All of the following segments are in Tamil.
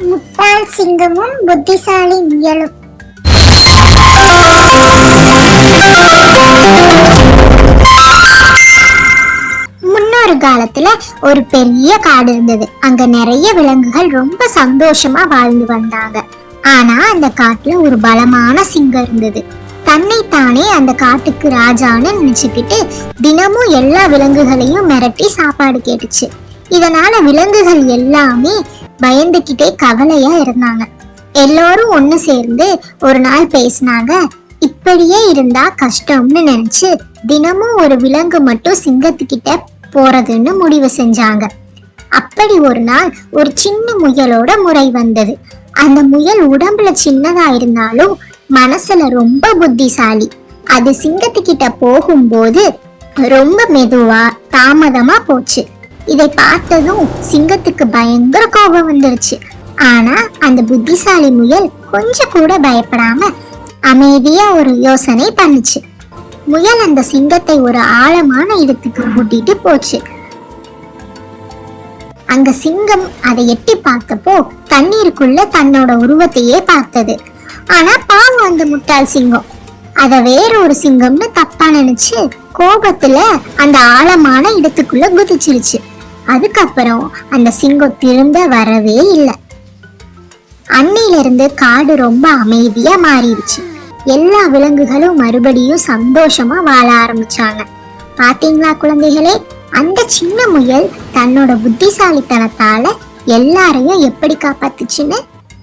முட்டாள் சிங்கமும் புத்திசாலி முயலும் முன்னொரு காலத்துல ஒரு பெரிய காடு இருந்தது. அங்க நிறைய விலங்குகள் ரொம்ப சந்தோஷமா வாழ்ந்து வந்தாங்க. ஆனா அந்த காட்டுல ஒரு பலமான சிங்கம் இருந்தது. தன்னைத்தானே அந்த காட்டுக்கு ராஜான்னு நினைச்சுக்கிட்டு தினமும் எல்லா விலங்குகளையும் மிரட்டி சாப்பாடு கேட்டுச்சு. இதனால விலங்குகள் எல்லாமே பயந்துகிட்டே கவலையா இருந்தாங்க. எல்லோரும் ஒண்ணு சேர்ந்து ஒரு நாள் பேசினாங்க. இப்படியே இருந்தா கஷ்டம்னு நினைச்சு தினமும் ஒரு விலங்கு மட்டும் சிங்கத்துக்கிட்ட போறதுன்னு முடிவு செஞ்சாங்க. அப்படி ஒரு நாள் ஒரு சின்ன முயலோட முறை வந்தது. அந்த முயல் உடம்புல சின்னதா இருந்தாலும் மனசுல ரொம்ப புத்திசாலி. அது சிங்கத்துக்கிட்ட போகும்போது ரொம்ப மெதுவா தாமதமா போச்சு. இதை பார்த்ததும் சிங்கத்துக்கு பயங்கர கோபம் வந்துருச்சு. ஆனா அந்த புத்திசாலி முயல் கொஞ்சம் கூட பயப்படாம அமைதியா ஒரு யோசனை பண்ணுச்சு. முயல் அந்த சிங்கத்தை ஒரு ஆழமான இடத்துக்கு கூட்டிட்டு போச்சு. அங்க சிங்கம் அதை எட்டி பார்த்தப்போ தண்ணீருக்குள்ள தன்னோட உருவத்தையே பார்த்தது. ஆனா பாவம் அந்த முட்டாள் சிங்கம். அத வேற ஒரு சிங்கம்னு தப்பா நினைச்சு கோபத்துல அந்த ஆழமான இடத்துக்குள்ள குதிச்சிருச்சு. அதுக்கப்புறம் அந்த சிங்கம் திரும்ப வரவே இல்லை. அன்னையில இருந்து காடு ரொம்ப அமைதியா மாறிடுச்சு. எல்லா விலங்குகளும் மறுபடியும் சந்தோஷமா வாழ ஆரம்பிச்சாங்க. பாத்தீங்களா குழந்தைகளே? அந்த சின்ன முயல் தன்னோட புத்திசாலித்தனத்தால எல்லாரையும் எப்படி காப்பாத்துச்சுன்னு?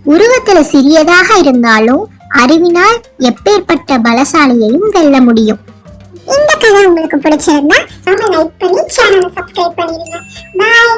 உருவத்துல சிறியதாக இருந்தாலும் அறிவினால் எப்பேற்பட்ட பலசாலியையும் வெல்ல முடியும். இந்த கதை உங்களுக்கு பிடிச்சிருந்தா நம்ம லைக் பண்ணி சேனலை சப்ஸ்கிரைப் பண்ணிடுங்க. பாய்